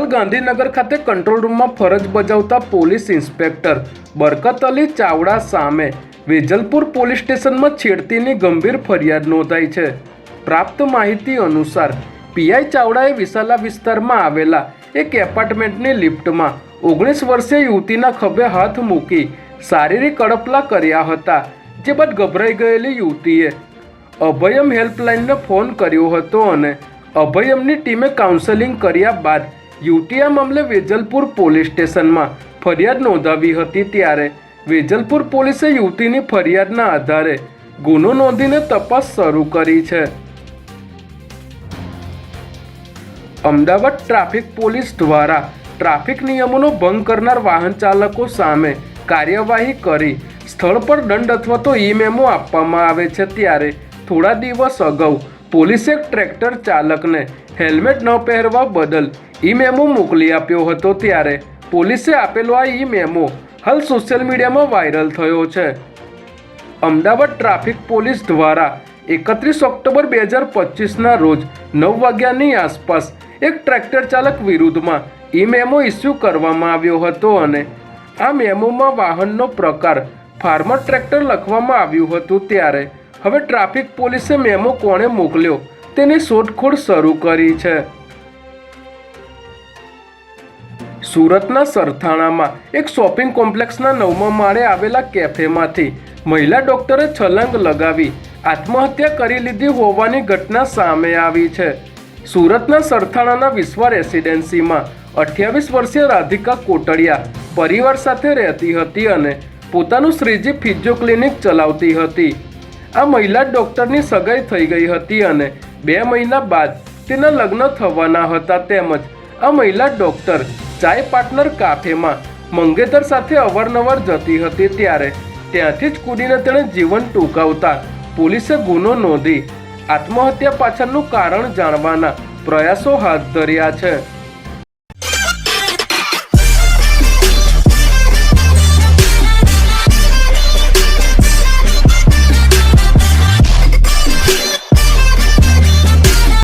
ગાંધીનગર ખાતે કંટ્રોલ રૂમમાં ફરજ બજાવતા પોલીસ ઇન્સ્પેક્ટર બરકત અલી ચાવડા સામે વેજલપુર પોલીસ સ્ટેશનમાં છેડતીની ગંભીર ફરિયાદ નોંધાઈ છે. પ્રાપ્ત માહિતી અનુસાર પીઆઈ ચાવડાએ વિશાલા વિસ્તારમાં આવેલા એક એપાર્ટમેન્ટની લિફ્ટમાં ઓગણીસ વર્ષીય યુવતીના ખભે હાથ મૂકી શારીરિક કડપલા કર્યા હતા, જે બાદ ગભરાઈ ગયેલી યુવતીએ અભયમ હેલ્પલાઇનને ફોન કર્યો હતો અને અભયમની ટીમે કાઉન્સેલિંગ કર્યા બાદ યુવતી આ મામલે વેજલપુર પોલીસ સ્ટેશનમાં ફરિયાદ નોંધાવી હતી ત્યારે વેજલપુર પોલીસે યુવતીની ફરિયાદના આધારે ગુનો નોંધીને તપાસ શરૂ કરી છે. અમદાવાદ ટ્રાફિક પોલીસ દ્વારા ટ્રાફિક નિયમોનો ભંગ કરનાર વાહન ચાલકો સામે કાર્યવાહી કરી સ્થળ પર દંડ અથવા તો ઈ મેમો આપવામાં આવે છે ત્યારે થોડા દિવસ અગાઉ પોલીસે ટ્રેક્ટર ચાલકને હેલ્મેટ ન પહેરવા બદલ ઈ મેમો મોકલી આપ્યો હતો ત્યારે પોલીસે આપેલો આ ઈ મેમો હાલ સોશિયલ મીડિયામાં વાયરલ થયો છે. અમદાવાદ ટ્રાફિક પોલીસ દ્વારા એકત્રીસ ઓક્ટોબર બે હજાર પચીસના રોજ નવ વાગ્યાની આસપાસ એક ટ્રેક્ટર ચાલક વિરુદ્ધમાં ઈ મેમો ઇસ્યુ કરવામાં આવ્યો હતો અને આ મેમોમાં વાહનનો પ્રકાર ફાર્મર ટ્રેક્ટર લખવામાં આવ્યું હતું ત્યારે હવે ટ્રાફિક પોલીસે મેમો કોણે મોકલ્યો? તેની શોધખોળ શરૂ કરી છે. સુરતના સરથાણામાં એક શોપિંગ કોમ્પ્લેક્સના નવમા માળે આવેલા કેફેમાંથી મહિલા ડોક્ટરે છલંગ લગાવી આત્મહત્યા કરી લીધી હોવાની ઘટના સામે આવી છે. સુરતના સરથાણાના વિશ્વ રેસિડેન્સીમાં અઠ્યાવીસ વર્ષીય રાધિકા કોટડિયા પરિવાર સાથે રહેતી હતી અને પોતાનું શ્રીજી ફિઝિયો ક્લિનિક ચલાવતી હતી. આ મહિલા ડોક્ટરની સગાઈ થઈ ગઈ હતી અને બે મહિના બાદ તેના લગ્ન થવાના હતા તેમજ આ મહિલા ડોક્ટર ચાય પાર્ટનર કાફેમાં મંગેતર સાથે અવારનવાર જતી હતી ત્યારે ત્યાંથી જ કૂદીને તેણે જીવન ટૂંકાવતા પોલીસે ગુનો નોંધી આત્મહત્યા પાછળનું કારણ જાણવાના પ્રયાસો હાથ ધર્યા છે.